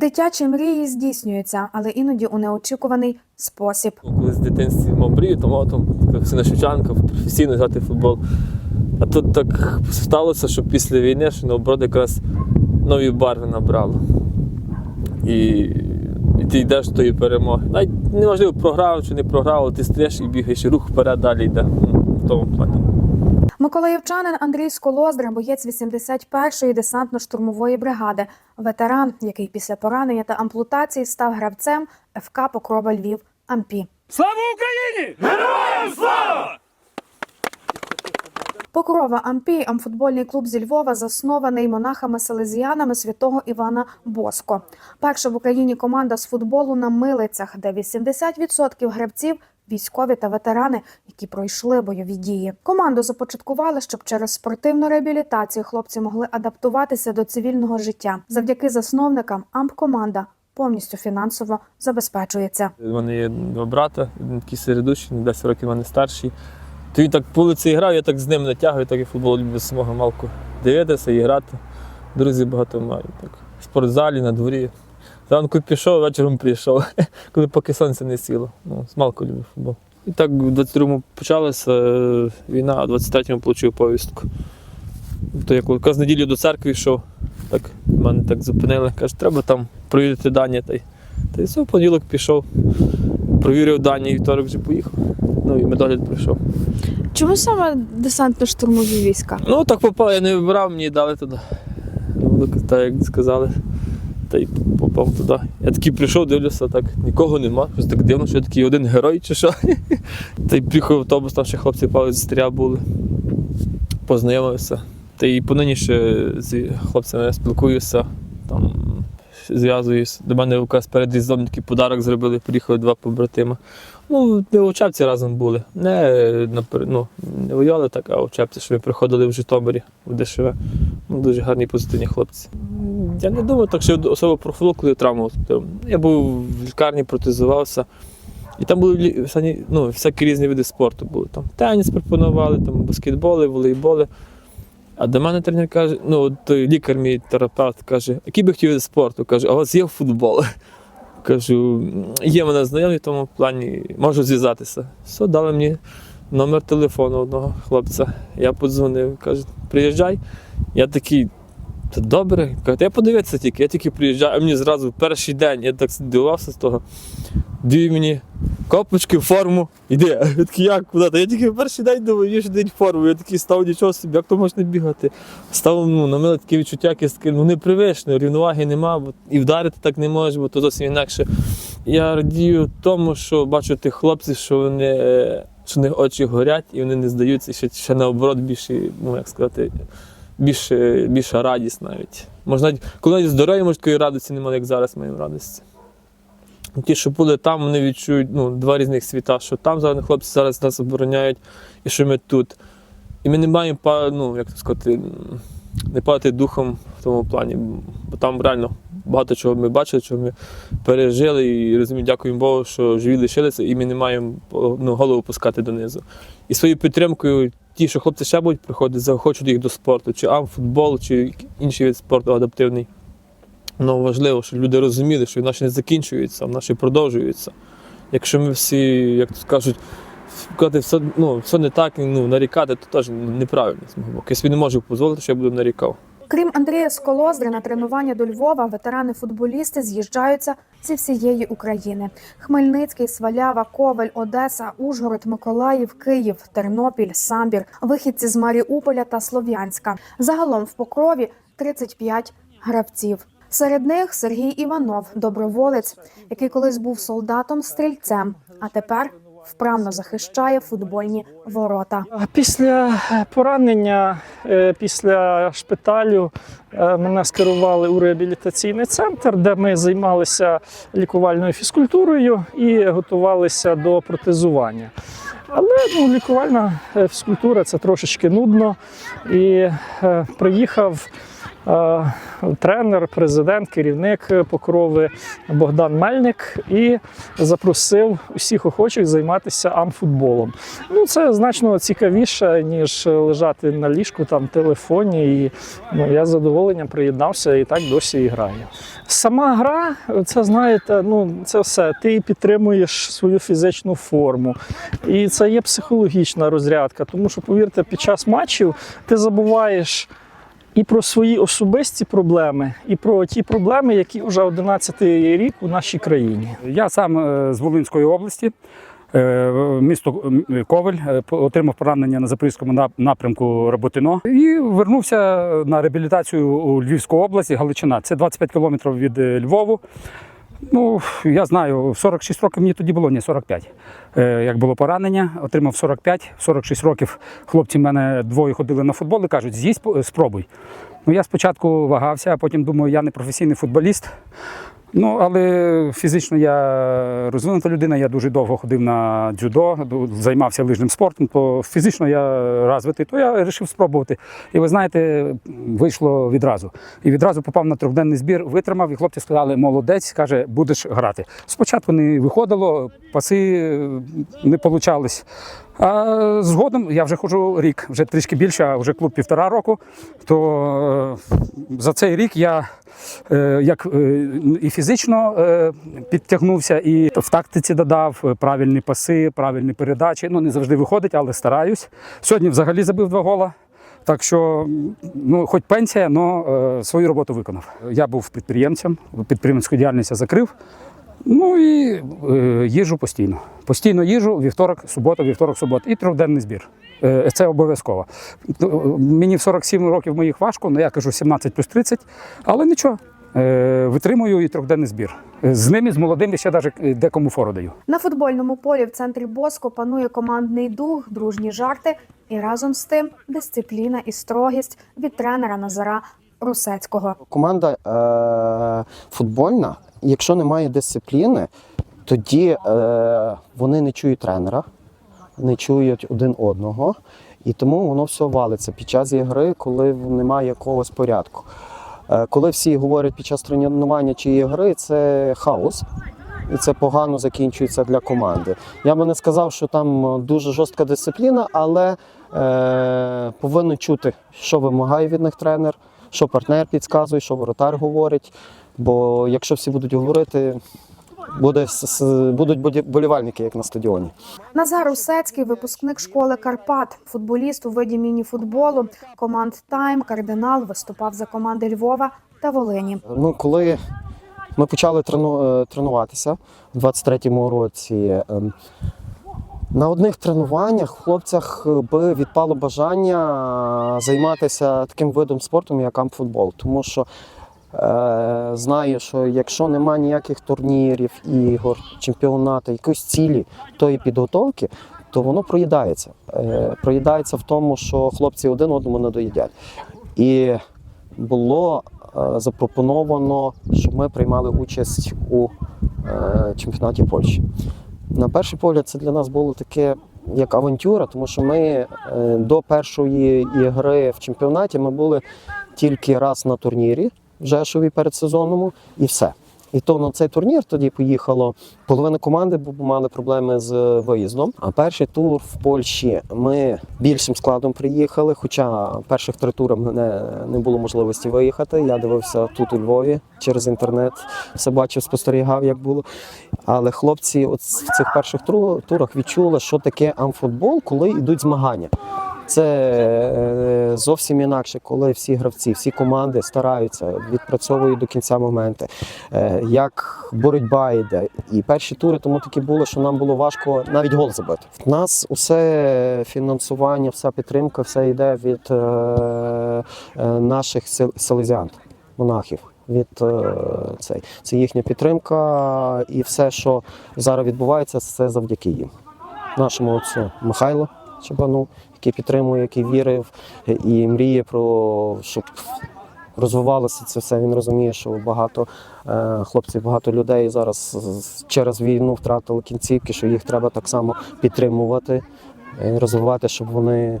Дитячі мрії здійснюються, але іноді у неочікуваний спосіб. Коли з дитинстві мав мрію, то мав там сина Шевченка професійно грати в футбол. А тут так сталося, що після війни, що наоборот якраз нові барви набрало. І, і ти йдеш до тої перемоги. Навіть неважливо, програв чи не програв, ти стоїш і бігаєш, рух вперед далі йде. Ну, В тому плані. Миколаївчанин Андрій Сколоздра, боєць 81-ї десантно-штурмової бригади, ветеран, який після поранення та ампутації став гравцем ФК Покрова Львів Ампі. Слава Україні! Героям слава! Покрова Ампі, амфутбольний клуб зі Львова, заснований монахами-селезіянами святого Івана Боско. Перша в Україні команда з футболу на милицях, де 80% гравців військові та ветерани, які пройшли бойові дії. Команду започаткували, щоб через спортивну реабілітацію хлопці могли адаптуватися до цивільного життя. Завдяки засновникам амп-команда повністю фінансово забезпечується. У мене є два брата, один такий середущий, на 10 років мене старший. То він так по вулиці грав, я так з ним натягую, так і футбол люблю з самого малку дивитися і грати. Друзі багато маю. Так. В спортзалі, на дворі. Зранку пішов, вечором прийшов, коли поки сонце не сіло. Ну, з малку люблю футбол. І так в 22-му почалася е, війна, а в 23-му отримав повістку. То я коли якраз неділю до церкви йшов, так мене так зупинили, каже, треба там провірити дані. Та й, та й все, в понеділок пішов, провірив дані і вівторок вже поїхав. Ну і медогляд прийшов. Чому саме десантно-штурмові війська? Ну так попав, я не вибирав, мені дали туди. Так, так як сказали. Та й попав туди. Я такий прийшов, дивлюся, так нікого нема. Щось так дивно, що я такий один герой чи що. Та й приїхав автобус, там ще хлопці пали з стрія були. Познайомився. Та й понині ще з хлопцями спілкуюся, там зв'язуюсь. До мене якраз перед різдвом такий подарок зробили, приїхали два побратима. Ну, ми в разом були. Не, ну, не воювали так, а в що ми приходили в Житомирі, в ДШВ. Ну, дуже гарні позитивні хлопці. Я не думав так, що особливо про коли травму. Я був в лікарні, протезувався. І там були ну, всякі різні види спорту були. Там теніс пропонували, там баскетболи, волейболи. А до мене тренер каже, ну, той лікар, мій терапевт, каже, який би хотів вид спорту? Каже, а у вас є футбол? Кажу, є мене знайомі в тому плані, можу зв'язатися. Все, дали мені номер телефону одного хлопця. Я подзвонив, каже, приїжджай. Я такий, це добре. Я подивитися тільки, я тільки приїжджаю, а мені зразу в перший день, я так здивувався з того. Дві мені копочки, форму, іди. Я такий, як куди? Та я тільки в перший день думаю, є день форму. Я такий став нічого собі, як то можна бігати. Став ну, на мене таке відчуття, якесь таке, ну непривичне, рівноваги нема, бо і вдарити так не можеш, бо то зовсім інакше. Я радію тому, що бачу тих хлопців, що вони, що в них очі горять і вони не здаються, ще, ще наоборот більше, ну як сказати, більше, більша радість навіть. Можна коли навіть здоров'я, може, такої радості немає, як зараз маємо радості. Ті, що були там, вони відчують ну, два різних світа, що там зараз хлопці зараз нас обороняють, і що ми тут. І ми не маємо ну, як сказати, не падати духом в тому плані, бо там реально багато чого ми бачили, чого ми пережили, і розумію, дякуємо Богу, що живі лишилися, і ми не маємо ну, голову пускати донизу. І своєю підтримкою, ті, що хлопці ще будуть приходити, захочуть їх до спорту, чи амфутбол, чи інший вид спорту адаптивний. Ну, важливо, щоб люди розуміли, що наші не закінчуються, а наші продовжуються. Якщо ми всі, як то кажуть, сказати, все, ну, все не так, ну, нарікати, то теж неправильно з мого боку. Я собі не можу дозволити, що я буду нарікав. Крім Андрія Сколоздри, на тренування до Львова ветерани-футболісти з'їжджаються зі всієї України: Хмельницький, Свалява, Ковель, Одеса, Ужгород, Миколаїв, Київ, Тернопіль, Самбір, вихідці з Маріуполя та Слов'янська. Загалом в покрові 35 гравців. Серед них Сергій Іванов, доброволець, який колись був солдатом-стрільцем, а тепер вправно захищає футбольні ворота. Після е, поранення, е, після шпиталю е, мене скерували у реабілітаційний центр, де ми займалися лікувальною фізкультурою і готувалися до протезування. Але ну, лікувальна фізкультура це трошечки нудно. І е, приїхав тренер, президент, керівник Покрови Богдан Мельник і запросив усіх охочих займатися амфутболом. Ну, це значно цікавіше, ніж лежати на ліжку там телефоні. І ну, я з задоволенням приєднався і так досі і граю. Сама гра, це знаєте, ну це все. Ти підтримуєш свою фізичну форму. І це є психологічна розрядка. Тому що, повірте, під час матчів ти забуваєш і про свої особисті проблеми, і про ті проблеми, які вже 11-й рік у нашій країні. Я сам е, з Волинської області, е, місто м, Ковель, е, отримав поранення на Запорізькому напрямку Роботино і вернувся на реабілітацію у Львівську область, Галичина. Це 25 кілометрів від е, Львову. Ну, я знаю, в 46 років мені тоді було, ні, 45. Е, як було поранення, отримав 45, 46 років. Хлопці в мене двоє ходили на футбол і кажуть, з'їсть, спробуй. Ну, я спочатку вагався, а потім думаю, я не професійний футболіст. Ну, але фізично я розвинута людина, я дуже довго ходив на дзюдо, займався лижним спортом, то фізично я розвитий, то я вирішив спробувати. І ви знаєте, вийшло відразу. І відразу попав на трьохденний збір, витримав, і хлопці сказали, молодець, каже, будеш грати. Спочатку не виходило, паси не получались. Згодом я вже ходжу рік, вже трішки більше, а вже клуб півтора року. То е, за цей рік я е, як е, і фізично підтягнувся, і в тактиці додав правильні паси, правильні передачі. Ну не завжди виходить, але стараюсь. Сьогодні взагалі забив два гола. Так що, ну, хоч пенсія, але свою роботу виконав. Я був підприємцем, підприємницьку діяльність я закрив. Ну і е, їжу постійно. Постійно їжу, вівторок, субота, вівторок, субота і трьохденний збір. Е, це обов'язково. Ну, Мені в 47 років моїх важко, ну я кажу 17 плюс 30, але нічого. Е, витримую і трьохденний збір. Е, З ними, з молодими, ще навіть декому фору даю. На футбольному полі в центрі Боско панує командний дух, дружні жарти і разом з тим дисципліна і строгість від тренера Назара Русецького. команда е, футбольна, якщо немає дисципліни, тоді е, вони не чують тренера, не чують один одного, і тому воно все валиться під час ігри, коли немає якогось порядку. Е, коли всі говорять під час тренування чи ігри, це хаос. І це погано закінчується для команди. Я би не сказав, що там дуже жорстка дисципліна, але е, повинен чути, що вимагає від них тренер, що партнер підказує, що воротар говорить. Бо якщо всі будуть говорити, буде, будуть болівальники, як на стадіоні. Назар Русецький, випускник школи Карпат, футболіст у виді міні-футболу, команд Тайм, Кардинал, виступав за команди Львова та Волині. Ну, коли ми почали трену, е, тренуватися у 23-му році, ем, на одних тренуваннях хлопцях би відпало бажання займатися таким видом спорту, як амфутбол. Тому що е, знаю, що якщо нема ніяких турнірів, ігор, чемпіонату, якоїсь цілі тої підготовки, то воно проїдається. Е, проїдається в тому, що хлопці один одному не доїдять. І було е, запропоновано, щоб ми приймали участь у е, чемпіонаті Польщі. На перший погляд, це для нас було таке як авантюра, тому що ми е, до першої ігри в чемпіонаті ми були тільки раз на турнірі в Жешові передсезонному, і все. І то на цей турнір тоді поїхало половина команди, мали проблеми з виїздом. А перший тур в Польщі ми більшим складом приїхали. Хоча перших три тури мене не було можливості виїхати. Я дивився тут у Львові через інтернет, все бачив, спостерігав, як було. Але хлопці, от в цих перших турах відчули, що таке амфутбол, коли йдуть змагання. Це е, зовсім інакше, коли всі гравці, всі команди стараються, відпрацьовують до кінця моменти, е, як боротьба йде. І перші тури тому такі були, що нам було важко навіть гол забити. В нас усе фінансування, вся підтримка, все йде від е, наших сел- селезян, монахів. Від цей це їхня підтримка, і все, що зараз відбувається, це завдяки їм. Нашому отцю Михайлу Чабану, який підтримує, який вірив і мріє про щоб розвивалося це все. Він розуміє, що багато е, хлопців, багато людей зараз через війну втратили кінцівки, що їх треба так само підтримувати, е, розвивати, щоб вони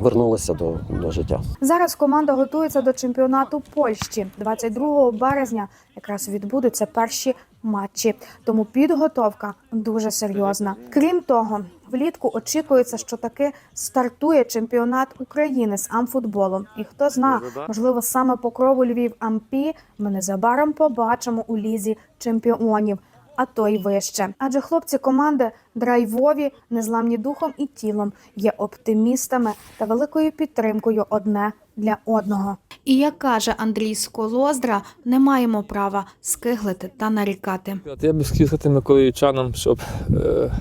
вернулися до, до життя. Зараз команда готується до чемпіонату Польщі. 22 березня якраз відбудуться перші матчі. Тому підготовка дуже серйозна. Крім того, влітку очікується, що таки стартує чемпіонат України з амфутболу. І хто зна, можливо, саме покрову Львів Ампі ми незабаром побачимо у лізі чемпіонів. А то й вище. Адже хлопці команди драйвові, незламні духом і тілом, є оптимістами та великою підтримкою одне для одного. І як каже Андрій Сколоздра, не маємо права скиглити та нарікати. Я б хотів сказати миколаївчанам, щоб е,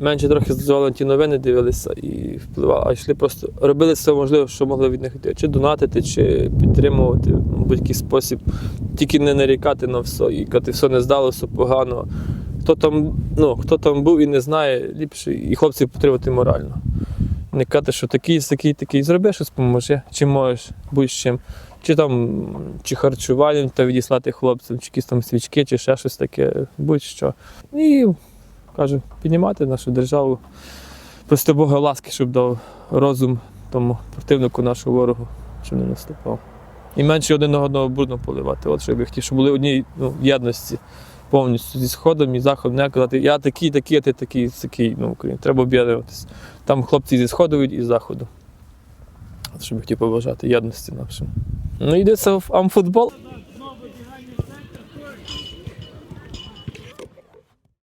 менше трохи зважали ті новини, дивилися і впливали, а йшли просто робили все можливе, що могли від них йти. Чи донатити, чи підтримувати в будь-який спосіб, тільки не нарікати на все і казати, все не здалося погано. Хто там, ну, хто там був і не знає, ліпше і хлопців підтримати морально. Не казати, що такий, такий, такий, зроби щось поможи, чи можеш, будь-чим. Чи там чи харчуванням та відіслати хлопцям, чи якісь там свічки, чи ще щось таке, будь-що. І кажу, піднімати нашу державу. Прости Бога ласки, щоб дав розум тому противнику нашого ворогу, щоб не наступав. І менше один одного брудно поливати. От що я хотів, щоб були одній ну, єдності повністю зі сходом і заходом. Не казати, я такий, такий, а ти такий, такий. Ну, Україна. Треба об'єднуватися. Там хлопці зі сходу і з заходу. От що би хотів побажати єдності нашим. Ну, йдеться в амфутбол.